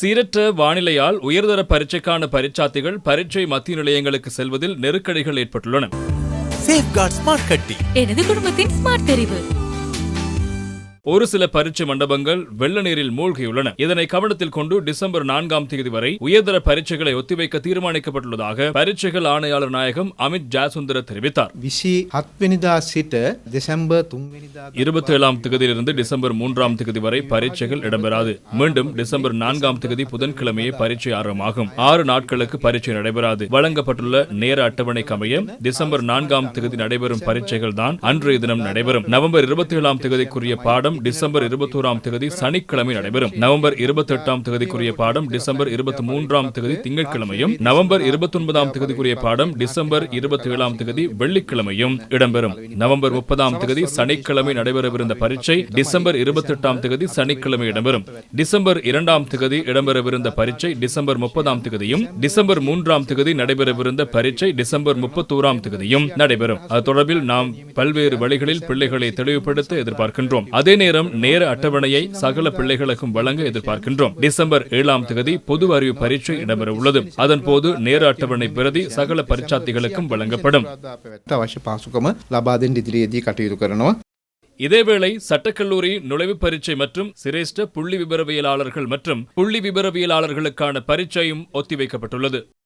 சீரற்ற வானிலையால் உயர்தர பரீட்சைக்கான பரீட்சார்த்திகள் பரீட்சை மத்திய நிலையங்களுக்கு செல்வதில் நெருக்கடிகள் ஏற்பட்டுள்ளன. எனது குடும்பத்தின் ஸ்மார்ட் தெரிவு. ஒரு சில பரீட்சை மண்டபங்கள் வெள்ள நீரில் மூழ்கியுள்ளன. இதனை கவனத்தில் கொண்டு டிசம்பர் நான்காம் தேதி வரை உயர்தர பரீட்சைகளை ஒத்திவைக்க தீர்மானிக்கப்பட்டுள்ளதாக பரீட்சைகள் ஆணையாளர் நாயகம் அமித் ஜாசுந்தர தெரிவித்தார். இருபத்தி ஏழாம் தேதியிலிருந்து டிசம்பர் மூன்றாம் தேதி வரை பரீட்சைகள் இடம்பெறாது. மீண்டும் டிசம்பர் நான்காம் தேதி புதன்கிழமையே பரீட்சை ஆரம்பமாகும். ஆறு நாட்களுக்கு பரீட்சை நடைபெறாது. வழங்கப்பட்டுள்ள நேர அட்டவணை அமைய டிசம்பர் நான்காம் தேதி நடைபெறும் பரீட்சைகள் தான் அன்றைய தினம் நடைபெறும். நவம்பர் இருபத்தி ஏழாம் தேதிக்குரிய பாடம் டிசம்பர் இருபத்தோராம் தேதி சனிக்கிழமை நடைபெறும். நவம்பர் இருபத்தி எட்டாம் தேதிக்குரிய பாடம் டிசம்பர் இருபத்தி மூன்றாம் தேதி திங்கட்கிழமையும் நவம்பர் இருபத்தி ஒன்பதாம் தேதிக்குரிய பாடம் டிசம்பர் இருபத்தி ஏழாம் தேதி வெள்ளிக்கிழமையும் இடம்பெறும். நவம்பர் முப்பதாம் தேதி சனிக்கிழமை நடைபெறவிருந்த பரீட்சை டிசம்பர் இருபத்தி எட்டாம் தேதி சனிக்கிழமை இடம்பெறும். டிசம்பர் இரண்டாம் தேதி இடம்பெறவிருந்த பரீட்சை டிசம்பர் முப்பதாம் தேதியும் டிசம்பர் மூன்றாம் தேதி நடைபெறவிருந்த பரீட்சை டிசம்பர் முப்பத்தோராம் தேதியும் நடைபெறும். அது தொடர்பில் நாம் பல்வேறு வழிகளில் பிள்ளைகளை தெளிவுபடுத்த எதிர்பார்க்கின்றோம். அதே நேரம் நேர அட்டவணையை சகல பிள்ளைகளுக்கும் வழங்க எதிர்பார்க்கின்றோம். டிசம்பர் ஏழாம் தேதி பொது அறிவு பரீட்சை இடம்பெற உள்ளது அதன் போது நேர அட்டவணை பிரதி சகல பரீட்சார்த்திகளுக்கும் வழங்கப்படும். இதேவேளை சட்டக்கல்லூரி நுழைவுப் பரீட்சை மற்றும் சிரேஷ்ட புள்ளி விபரவியலாளர்கள் மற்றும் புள்ளி விபரவியலாளர்களுக்கான பரீட்சையும் ஒத்திவைக்கப்பட்டுள்ளது.